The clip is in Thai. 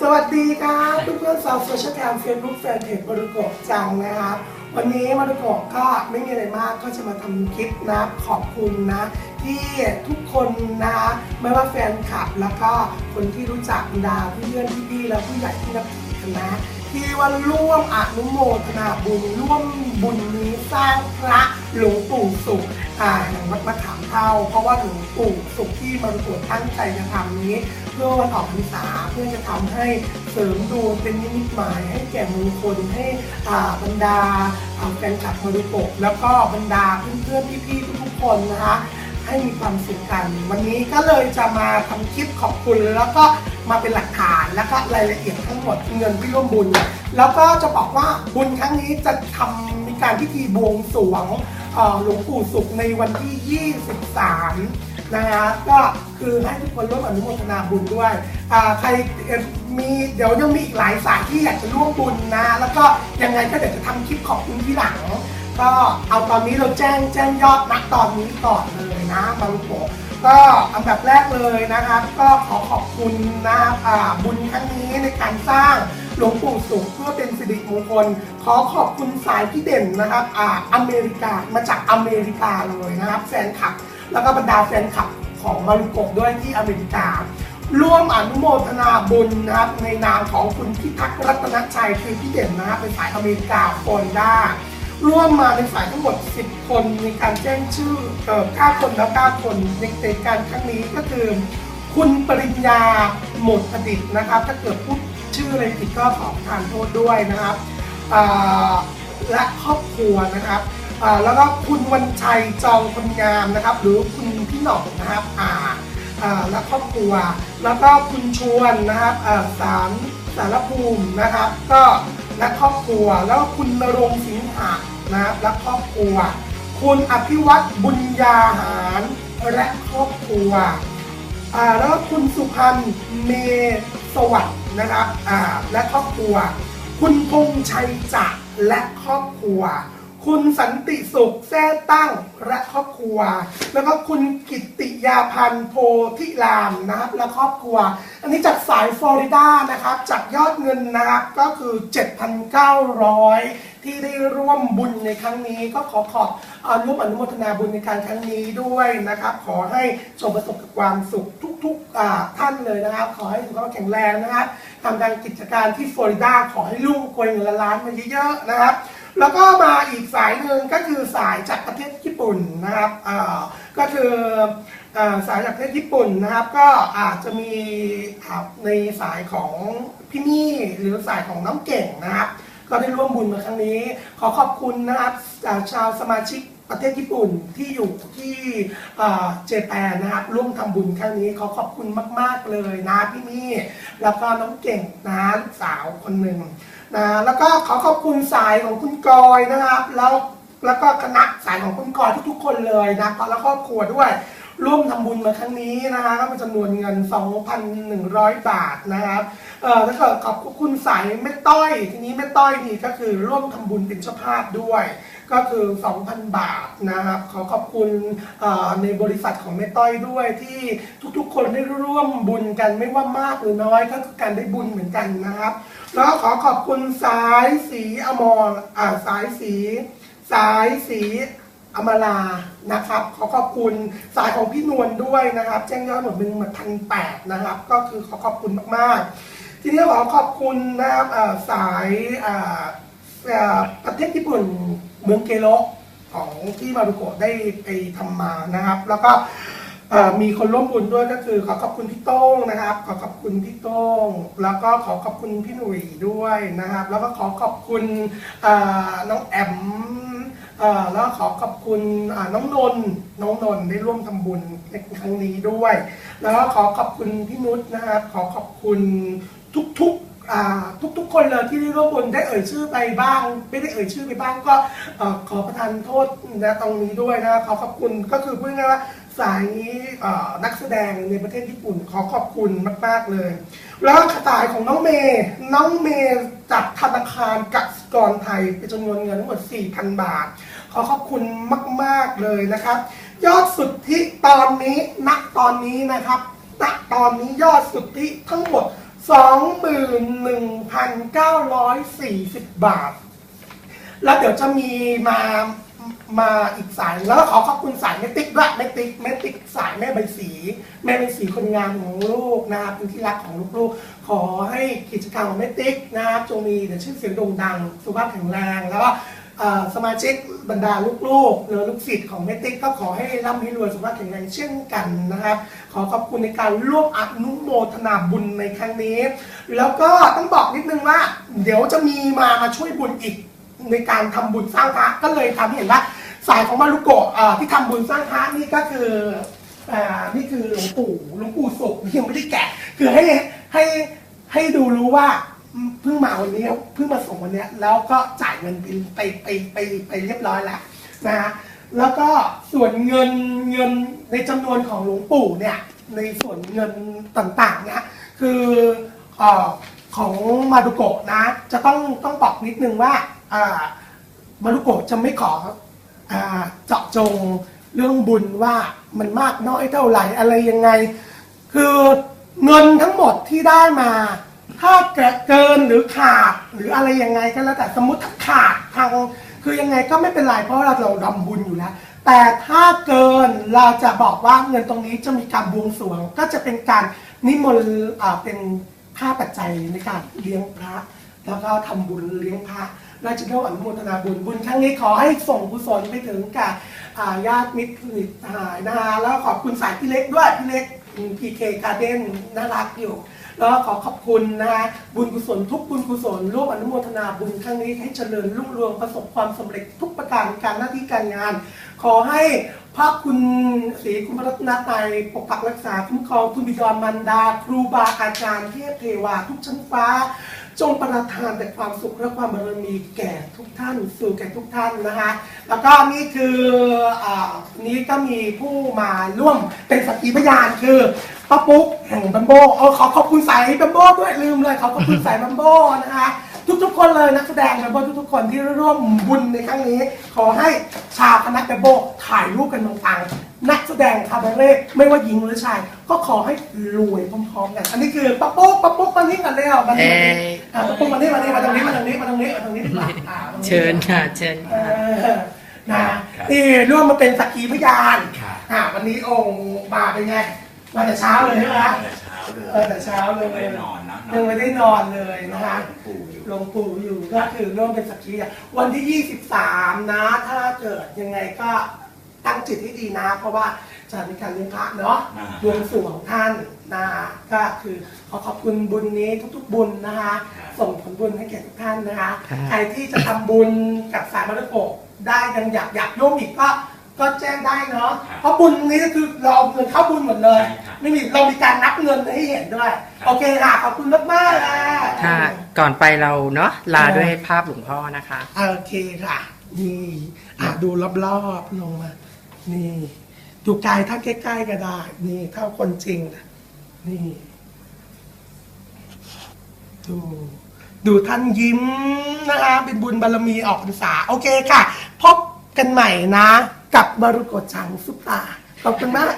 สวัสดีครับเพื่อนๆสาวโซเชียลแคมเฟซบุ๊กแฟนเพจมารุโกะจังนะครับวันนี้มารุโกะก็ไม่มีอะไรมากก็จะมาทำคลิปนะขอบคุณนะที่ทุกคนนะไม่ว่าแฟนคลับแล้วก็คนที่รู้จักบรรดาเพื่อนๆพี่ๆแล้วผู้ใหญ่ที่นับถือ นนะที่ว่าร่วมอนุโมทนาบุญร่วมบุญนี้สร้างพระหลวงปู่สุขอ่าห่งวัดมะขามเท่า เพราะว่าหลวงปู่สุขที่มารุโกะตั้งใจจะทำนี้ เพื่อวันออกพรรษาเพื่อจะทำให้เสริมดวงเป็นนิมิตหมายให้แก่มงคลให้อ่าบรรดาอ่าแฟนคลับมารุโกะแล้วก็บรรดาเพื่อนๆพี่ๆทุกๆคนนะคะให้มีความสุขกัน วันนี้ก็เลยจะมาทำคลิปขอบคุณแล้วก็ มาเป็นหลักฐานแล้วก็รายละเอียดทั้งหมดเงินที่ร่วมบุญ แล้วก็จะบอกว่าบุญครั้งนี้จะทำมีการพิธีบวงสรวงหลวงปู่สุขในวันที่ 23 นะฮะก็คือให้ทุกคนร่วมอนุโมทนาบุญด้วยใครมีเดี๋ยวยังมีอีกหลายสายที่อยากจะร่วมบุญนะ แล้วก็ยังไงก็เดี๋ยวจะทำคลิปขอบคุณที่หลัง ก็เอาตอนนี้เราแจ้งแจ้งยอดนักตอนนี้ก่อนเลยนะบางโก ก็อันดับแรกเลยนะครับ ก็ขอขอบคุณนะครับอ่าบุญครั้งนี้ในการสร้างหลวงปู่สุขเพื่อเป็นสิริมงคล ขอขอบคุณสายพี่เด่นนะครับอ่าอเมริกามาจากอเมริกาเลยนะครับแฟนคลับ แล้วก็บรรดาแฟนคลับของมารุโกะด้วยที่อเมริกา ร่วมอนุโมทนาบุญนะครับในนามของคุณพิทักษ์รัตนชัยคือพี่เด่นนะครับเป็นสายอเมริกาโฟนด้า ร่วมมาในสายทั้งหมด 10 คนในการแจ้งชื่อเอ่อ9คนแล้ว9คนในในการครั้งนี้ก็คือ คุณปริญญาหมดประดิษฐ์นะครับ ถ้าเกิดพูดชื่ออะไรผิดก็ขอทานโทษด้วยนะครับและครอบครัวนะครับแล้วก็คุณวันชัยจองคนงามนะครับ หรือคุณพี่หน่องนะครับอ่าและครอบครัว แล้วก็คุณชวนนะครับสารสารภูมินะครับ ก็ และครอบครัว แล้วก็คุณนรงสิงหะนะครับและครอบครัว คุณอภิวัตรบุญญาหารและครอบครัวอ่าแล้วก็คุณสุพันธ์เมสวัสด์นะครับอ่าและครอบครัว คุณพงษ์ชัยจักรและครอบครัว คุณสันติสุขแท้ตั้งและครอบครัว แล้วก็คุณกิติยาพันธ์โพธิรามนะครับและครอบครัว อันนี้จากสายฟลอริดานะครับจากยอดเงินนะครับก็คือ 7,900ที่ได้ร่วมบุญในครั้งนี้ก็ขอขอบอร่วมอนุโมทนาบุญในการครั้งนี้ด้วยนะครับ ขอให้จงประสบกับความสุขทุกๆท่านเลยนะครับ ขอให้สุขภาพแข็งแรงนะครับทำการกิจการที่ฟลอริดาขอให้รุ่งกวยเงินละล้านมาเยอะๆนะครับ แล้วก็มาอีกสายหนึ่งก็คือสายจากประเทศญี่ปุ่นนะครับก็คืออสายจากประเทศญี่ปุ่นนะครับ ก็อาจจะมีในสายของพี่นี่หรือสายของน้ำเก่งนะครับ ก็ได้ร่วมบุญมาครั้งนี้ ขอขอบคุณนะครับชาวสมาชิก ประเทศญี่ปุ่นที่อยู่ที่เจแปนนะครับร่วมทำบุญครั้งนี้ขอขอบคุณมาก ๆ เลยนะพี่มี่แล้วก็น้องเก่งนะลูกสาวคนหนึ่งนะแล้วก็ขอขอบคุณสายของคุณกอยนะครับ แล้วแล้วก็คณะสายของคุณกอยทุกๆคนเลยนะแล้วครอบครัวด้วย ร่วมทำบุญมาครั้งนี้นะคะก็เป็นจำนวนเงิน 2,100 บาทนะครับเอ่อถ้าเกิดขอบคุณสายแม่ต้อยทีนี้แม่ต้อยนี่ก็คือร่วมทำบุญเป็นเจ้าภาพด้วย ก็คือ 2,000 บาทนะครับขอขอบคุณเอ่อในบริษัทของแม่ต้อยด้วยที่ทุกๆ คนได้ร่วมบุญกันไม่ว่ามากหรือน้อยก็คือการได้บุญเหมือนกันนะครับ แล้วขอขอบคุณสายสีอมรอ่าสายสี สายสี อมรานะครับ ขอขอบคุณสายของพี่นวลด้วยนะครับ แจ้งยอดหมดเป็นหมดพันแปดนะครับ ก็คือขอขอบคุณมากๆ ทีนี้ขอขอบคุณนะครับสายประเทศญี่ปุ่นเมืองเกโรของที่มารุโกะได้ไปทำมานะครับ แล้วก็มีคนร่วมบุญด้วยก็คือขอขอบคุณพี่โต้งนะครับ ขอขอบคุณพี่โต้งแล้วก็ขอขอบคุณพี่หนุ่ยด้วยนะครับ แล้วก็ขอขอบคุณน้องแอม แล้วขอขอบคุณน้องนนท์น้องนนท์ได้ร่วมทำบุญในครั้งนี้ด้วย แล้วขอขอบคุณพี่นุชนะครับขอขอบคุณทุกๆทุกทุกคนเลยที่ได้ร่วมบุญได้เอ่ยชื่อไปบ้าง ไม่ได้เอ่ยชื่อไปบ้างก็อขอประทานโทษนะตรงนี้ด้วยนะขอขอบคุณก็คือพูดง่ายว่า สายนี้นักแสดงในประเทศญี่ปุ่นขอขอบคุณมาก ๆ เลย แล้วสายของน้องเมย์น้องเมย์จากธนาคารกสิกรไทยเป็นจำนวนเงินทั้งหมด 4,000 บาท ขอขอบคุณมาก ๆ เลยนะครับ ยอดสุดทธิตอนนี้ณตอนนี้นะครับณตอนนี้ยอดสุดทธิทั้งหมด 21,940 บาท แล้วเดี๋ยวจะมีมา มาอีกสายแล้วขอขอบคุณสายเมติกด้วยเมติกเมติกสายแม่ใบสี แม่ใบสีคนงามของลูกนะครับเป็นที่รักของลูกๆ ขอให้กิจการของเมติกนะครับจงมีแต่ชื่อเสียงโด่งดัง สุขภาพแข็งแรงแล้วก็สมาชิกบรรดาลูกๆหรือลูกศิษย์ของเมติกก็ขอให้ร่ำให้รวยสุขภาพแข็งแรงเช่นกันนะครับ ขอขอบคุณในการร่วมอนุโมทนาบุญในครั้งนี้ แล้วก็ต้องบอกนิดนึงว่า เดี๋ยวจะมีมามาช่วยบุญอีก ในการทำบุญสร้างพระก็เลยทำให้เห็นว่าสายของมารุโกะเอ่อที่ทำบุญสร้างพระนี่ก็คืออนี่คือหลวงปู่หลวงปู่สุขยังไม่ได้แกะ คือให้ให้ให้ดูรู้ว่าเพิ่งมาวันนี้เพิ่งมาส่งวันนี้แล้วก็จ่ายเงินบินไปไปไปไปเรียบร้อยแล้วนะฮะแล้วก็ส่วนเงินเงินในจำนวนของหลวงปู่เนี่ยในส่วนเงินต่างๆเนี่ยคืออของมารุโกะนะ จะต้องต้องบอกนิดนึงว่า มารุโกะจะไม่ขอเจาะจงเรื่องบุญว่ามันมากน้อยเท่าไหร่อะไรยังไง คือเงินทั้งหมดที่ได้มา ถ้าเกิดเกินหรือขาดหรืออะไรยังไงก็แล้วแต่สมมติถ้าขาดทางคือยังไงก็ไม่เป็นไรเพราะเราเราดำบุญอยู่แล้ว แต่ถ้าเกินเราจะบอกว่าเงินตรงนี้จะมีการบวงสรวง ก็จะเป็นการนิมนต์เป็นค่าปัจจัยในการเลี้ยงพระ แล้วก็ทำบุญเลี้ยงพระ ราชเท่าอนุโมทนาบุญบุญครั้งนี้ขอให้ส่งกุศลไปถึงกับญาติมิตรสนิทหายนะคะแล้วขอบคุณสายพี่เล็กด้วยพี่เล็กพีเคการ์เด้นน่ารักอยู่ แล้วขอขอบคุณนะคะบุญกุศลทุกบุญกุศลร่วมอนุโมทนาบุญครั้งนี้ให้เจริญรุ่งเรืองประสบความสำเร็จทุกประการในการหน้าที่การงาน ขอให้พระคุณศรีคุณพระรัตนตรัยปกปักรักษาคุ้มครองคุณบิดามารดา ครูบาอาจารย์เทพเทวาทุกชั้นฟ้า จงประทานแต่ความสุขและความบารมีแก่ทุกท่าน สู่แก่ทุกท่านนะคะแล้วก็นี่คืออานี้ก็มีผู้มาร่วมเป็นสักขีพยานคือป้าปุ๊กแห่งบัมโบเออขอขอบคุณสายบัมโบด้วยลืมเลยขอขอบคุณสายบัมโบนะคะทุกๆ คนเลยนักแสดงบัมโบทุกๆ คนที่ร่วมบุญในครั้งนี้ ขอให้ชาวคณะบัมโบถ่ายรูปกันตรงกลาง นักแสดงคาบาเร่ไม่ว่าหญิงหรือชาย ก็ขอให้รวยพร้อมๆกันอันนี้คือป้าปุ๊กป้าปุ๊กมานี่กันเร็วมานี่มานี่เอ้ยอะป้าปุ๊กมานี่มานี่มาตรงนี้มาตรงนี้มาตรงนี้มาตรงนี้ดีกว่าอะตรงนี้เชิญค่ะ เชิญเอค่ะ อนะนี่ร่วมมาเป็นสักขีพยานครับ อะวันนี้องค์มาเป็นไง มาแต่เช้าเลยใช่ไหม แต่เช้าเลยเออแต่เช้าเลย ไม่ได้นอนนะยังไม่ได้นอนเลยนะคะ ปู่อยู่ หลวงปู่อยู่ก็คือร่วมเป็นสักขีพยานวันที่ 23 นะ ถ้าเกิดยังไงก็ ตั้งจิตให้ดีนะ เพราะว่าจะมีการเลี้ยงพระเนาะอ่า บวงสรวงท่านนะก็คือขอขอบคุณบุญนี้ทุกๆบุญนะคะ ส่งผลบุญให้แก่ทุกท่านนะคะ ครับ ใครที่จะทำบุญกับสายมรดกได้ยังอยากอยากร่วมอีกก็ก็แจ้งได้เนาะครับเพราะบุญนี้ก็คือเราเอาเงินเข้าบุญหมดเลย ใช่ครับไม่มีเรามีการนับเงินให้เห็นด้วย ครับ โอเคค่ะขอบคุณมากมากๆค่ะค่ะ ก่อนไปเราเนาะลาด้วยภาพหลวงพ่อนะคะ โอเคค่ะนี่อะดูรอบๆลงมา นี่ดูกายถ้าใกล้ๆก็ได้ นี่เท่าคนจริงนะนี่ ดู ดูท่านยิ้มนะคะเป็นบุญบารมีออกพรรษา โอเคค่ะ พบกันใหม่นะ กับบารุโกจังซุปตา ขอบคุณมาก